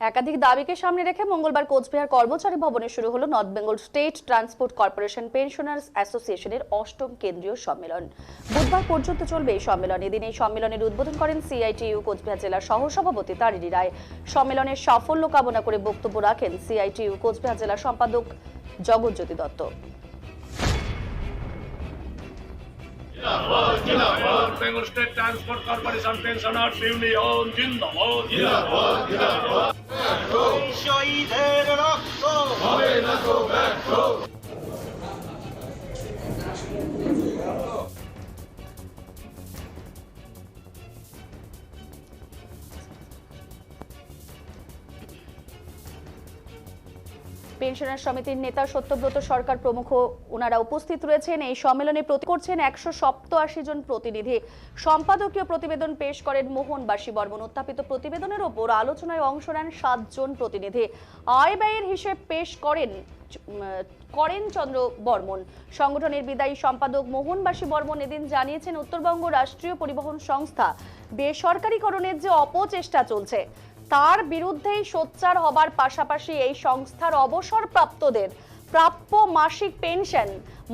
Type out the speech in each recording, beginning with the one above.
একাধিক দাবিকে সামনে রেখে মঙ্গলবার কোচবিহার কর্মচারী ভবনে শুরু হলো North Bengal State Transport Corporation pensioners অ্যাসোসিয়েশনের অষ্টম কেন্দ্রীয় সম্মেলন। বুধবার পর্যন্ত চলবে এই সম্মেলন। এদিন এই সম্মেলনের উদ্বোধন করেন সিআইটিইউ কোচবিহার জেলার সহসভাপতি তারিণী রায়। সম্মেলনের সাফল্য কামনা করে বক্তব্য রাখেন সিআইটিইউ কোচবিহার জেলার সম্পাদক জগৎজ্যোতি দত্ত। জিন্দাবাদ Bengal State Transport Corporation pensioners union, জিন্দাবাদ শহীদের পেনশনার সমিতির নেতা সত্যব্রত সরকার প্রমুখ ওনারা উপস্থিত রয়েছেন। এই সম্মেলনে প্রতি করছেন একশো সপ্তআশি জন প্রতিনিধি। সম্পাদকীয় প্রতিবেদন পেশ করেন মোহনবাসী বর্মন। উত্থাপিত প্রতিবেদনের ওপর আলোচনায় অংশ নেন সাতজন প্রতিনিধি। আয় ব্যয়ের হিসেব পেশ করেন করেন চন্দ্র বর্মন। সংগঠনের বিদায়ী সম্পাদক মোহনবাসী বর্মন এদিন জানিয়েছেন, উত্তরবঙ্গ রাষ্ট্রীয় পরিবহন সংস্থা বেসরকারীকরণের যে অপচেষ্টা চলছে তার বিরুদ্ধেই সোচ্চার হবার পাশাপাশি এই সংস্থার অবসরপ্রাপ্তদের প্রাপ্য মাসিক পেনশন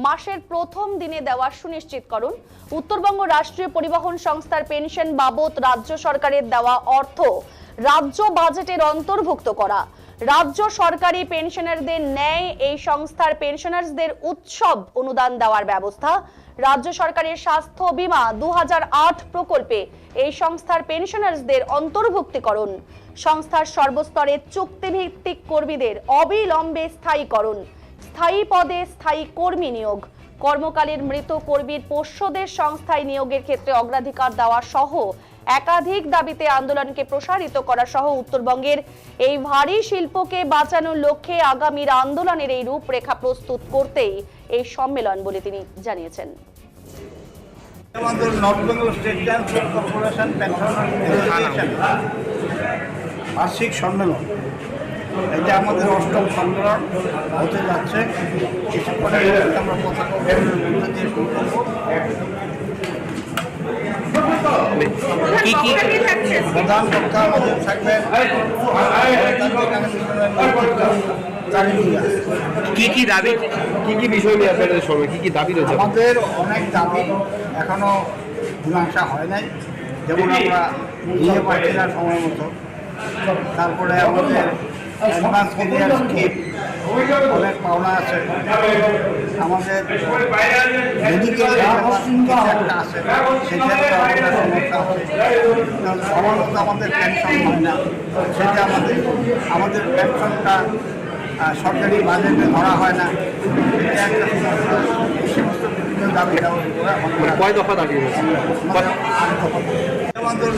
মাসের প্রথম দিনে দেওয়া সুনিশ্চিত করুন। উত্তরবঙ্গ রাষ্ট্রীয় পরিবহন সংস্থার পেনশন বাবদ রাজ্য সরকারের দেওয়া অর্থ রাজ্য বাজেটের অন্তর্ভুক্ত করা। রাজ্য সরকারি পেনশনারদের ন্যায় এই সংস্থার পেনশনারদের উৎসব অনুদান দেওয়ার ব্যবস্থা। রাজ্য সরকারের স্বাস্থ্য বীমা দু হাজার আট প্রকল্পে এই সংস্থার পেনশনারদের অন্তর্ভুক্তিকরণ। সংস্থার সর্বস্তরের চুক্তিভিত্তিক কর্মীদের অবিলম্বে স্থায়ীকরণ। স্থায়ী পদে স্থায়ী কর্মী নিয়োগ। কর্মকালের মৃত কর্মীর পোষ্যদের সংস্থায় নিয়োগের ক্ষেত্রে অগ্রাধিকার দেওয়া সহ একাধিক দাবিতে আন্দোলনকে প্রসারিত করা সহ উত্তরবঙ্গের এই ভারী শিল্পকে বাঁচানোর লক্ষ্যে আগামীর আন্দোলনের এই রূপরেখা প্রস্তুত করতেই এই সম্মেলন বলে তিনি জানিয়েছেন। আমাদের North Bengal State Transport Corporation বার্ষিক সম্মেলন। এটা আমাদের অষ্টম সম্মেলন হতে যাচ্ছে। কিছুক্ষণের মধ্যে আমরা পতাকা মধ্যে দিয়ে শুরু করব কি কি? প্রধান বক্তা আমাদের থাকবেন কি কি দাবি? কি কি বিষয় নিয়ে আপনাদের সঙ্গে? কি কি দাবি রয়েছে আমাদের অনেক দাবি এখনও মীমাংসা হয় নাই। যেমন আমরা দিয়ে পাচ্ছি না সময় মতো। তারপরে আমাদের অ্যাডভান্স কেরিয়ার স্কিম অনেক পাওনা আছে আমাদের মেডিকেল একটা আছে একটা আমাদের সমস্যা আছে মতো আমাদের পেনশন হয় না সেটা আমাদের আমাদের পেনশনটা সরকারি বাজেটে ধরা হয় না এটা দাবি কয় দফা দাবি। আমাদের